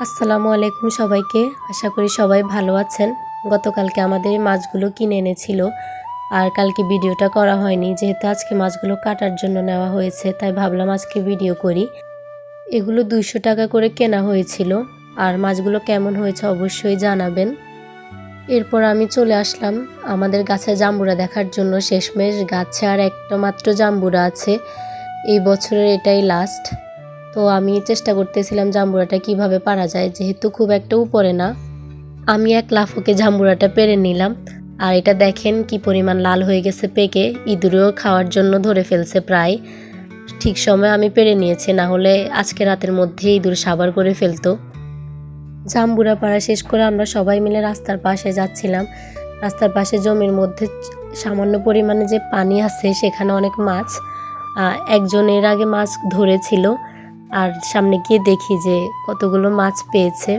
আসসালামু আলাইকুম সবাইকে। আশা করি সবাই ভালো আছেন। গতকালকে আমাদের মাছগুলো কিনে এনেছিল আর কালকে ভিডিওটা করা হয়নি। যেহেতু আজকে মাছগুলো কাটার জন্য নেওয়া হয়েছে, তাই ভাবলাম আজকে ভিডিও করি। এগুলো দুইশো টাকা করে কেনা হয়েছিল আর মাছগুলো কেমন হয়েছে অবশ্যই জানাবেন। এরপর আমি চলে আসলাম আমাদের গাছে জাম্বুরা দেখার জন্য। শেষমেশ গাছে আর একটা মাত্র জাম্বুরা আছে। এই বছরের এটাই লাস্ট তো আমি চেষ্টা করতেছিলাম জাম্বুরাটা কীভাবে পারা যায় যেহেতু খুব একটা উপরে না। আমি এক লাফকে জাম্বুরাটা পেরে নিলাম। আর এটা দেখেন কি পরিমাণ লাল হয়ে গেছে পেকে। ইঁদুরেও খাওয়ার জন্য ধরে ফেলছে প্রায়। ঠিক সময় আমি পেরে নিয়েছি না হলে আজকে রাতের মধ্যে ইঁদুর সাবার করে ফেলতো। জাম্বুরা পাড়া শেষ করে আমরা সবাই মিলে রাস্তার পাশে যাচ্ছিলাম। রাস্তার পাশে জমির মধ্যে সামান্য পরিমাণে যে পানি আছে সেখানে অনেক মাছ। আহ, একজন এর আগে মাছ ধরেছিল। আর সামনে গিয়ে দেখি যে কতগুলো মাছ পেয়েছে।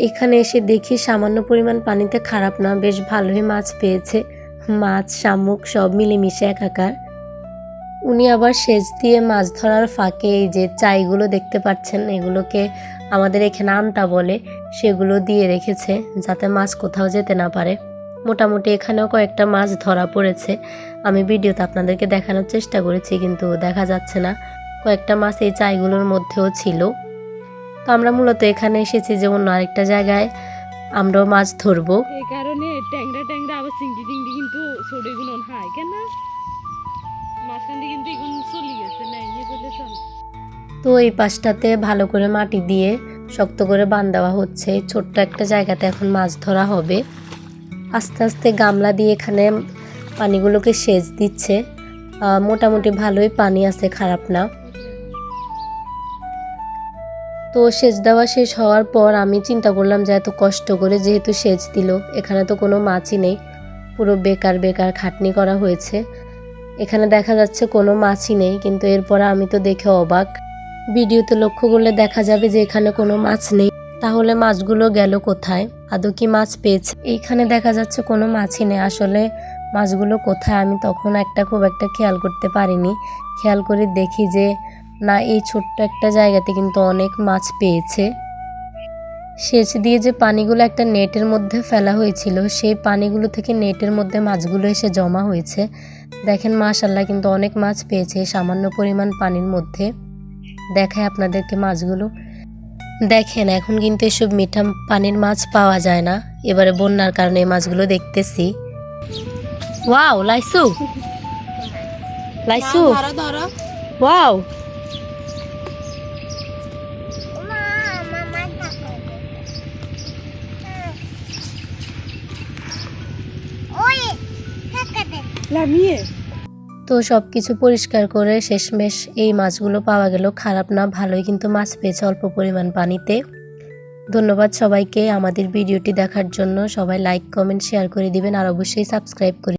এখানে এসে দেখি সামান্য পরিমাণ পানিতে খারাপ না, বেশ ভালোই মাছ পেয়েছে। মাছ, শামুক সব মিলেমিশে একাকার। উনি আবার সেচ দিয়ে মাছ ধরার ফাঁকে এই যে চাইগুলো দেখতে পাচ্ছেন, এগুলোকে আমাদের এখানে আমটা বলে, সেগুলো দিয়ে রেখেছে যাতে মাছ কোথাও যেতে না পারে। মোটামুটি এখানেও কয়েকটা মাছ ধরা পড়েছে। আমি ভিডিওতে আপনাদেরকে দেখানোর চেষ্টা করেছি কিন্তু দেখা যাচ্ছে না। কয়েকটা মাছ এই চাইগুলোর মধ্যেও ছিল। তো আমরা মূলত এখানে এসেছি যে অন্য আরেকটা জায়গায় আমরাও মাছ ধরবো। এই কারণে ট্যাংরা ট্যাংরা আবার চিংড়ি টিংড়ি কিন্তু হাই কেন মাঝখান দিয়ে কিন্তু এগুলো চলে গেছে না তো এই পাশটাতে ভালো করে মাটি দিয়ে শক্ত করে বান দেওয়া হচ্ছে। ছোট্ট একটা জায়গাতে এখন মাছ ধরা হবে। আস্তে আস্তে গামলা দিয়ে এখানে পানিগুলোকে সেচ দিচ্ছে। মোটামুটি ভালোই পানি আছে খারাপ না। তো সেচ দেওয়া শেষ হওয়ার পর আমি চিন্তা করলাম যে এত কষ্ট করে যেহেতু সেচ দিল, এখানে তো কোনো মাছই নেই। পুরো বেকার বেকার খাটনি করা হয়েছে। এখানে দেখা যাচ্ছে কোনো মাছই নেই, কিন্তু এরপর আমি তো দেখে অবাক। ভিডিওতে লক্ষ্য করলে দেখা যাবে যে এখানে কোনো মাছ নেই। তাহলে মাছগুলো গেল কোথায়? আদৌ কি মাছ পেয়েছে? এইখানে দেখা যাচ্ছে কোনো মাছই নেই। আসলে মাছগুলো কোথায় আমি তখন একটা খুব একটা খেয়াল করতে পারিনি। খেয়াল করে দেখি যে না এই ছোট্ট একটা জায়গাতে কিন্তু অনেক মাছ পেয়েছে। সেচ দিয়ে যে পানিগুলো একটা নেটের মধ্যে ফেলা হয়েছিল সেই পানিগুলো থেকে নেটের মধ্যে মাছগুলো এসে জমা হয়েছে। দেখেন মাশাল্লাহ কিন্তু অনেক মাছ পেয়েছে সামান্য পরিমাণ পানির মধ্যে। দেখায় আপনাদেরকে মাছগুলো। দেখেন এখন কিন্তু এসব মিঠা পানির মাছ পাওয়া যায় না। এবারে বন্যার কারণে এই মাছগুলো দেখতেছি। ওয়াও লাইসু। লাইসু। ওয়াও। লামিয়ে তো সব কিছু পরিষ্কার করে শেষমেশ এই মাছগুলো পাওয়া গেল। খারাপ না, ভালোই কিন্তু মাছ পেয়েছে অল্প পরিমাণ পানিতে। ধন্যবাদ সবাইকে আমাদের ভিডিওটি দেখার জন্য। সবাই লাইক কমেন্ট শেয়ার করে দিবেন আর অবশ্যই সাবস্ক্রাইব করে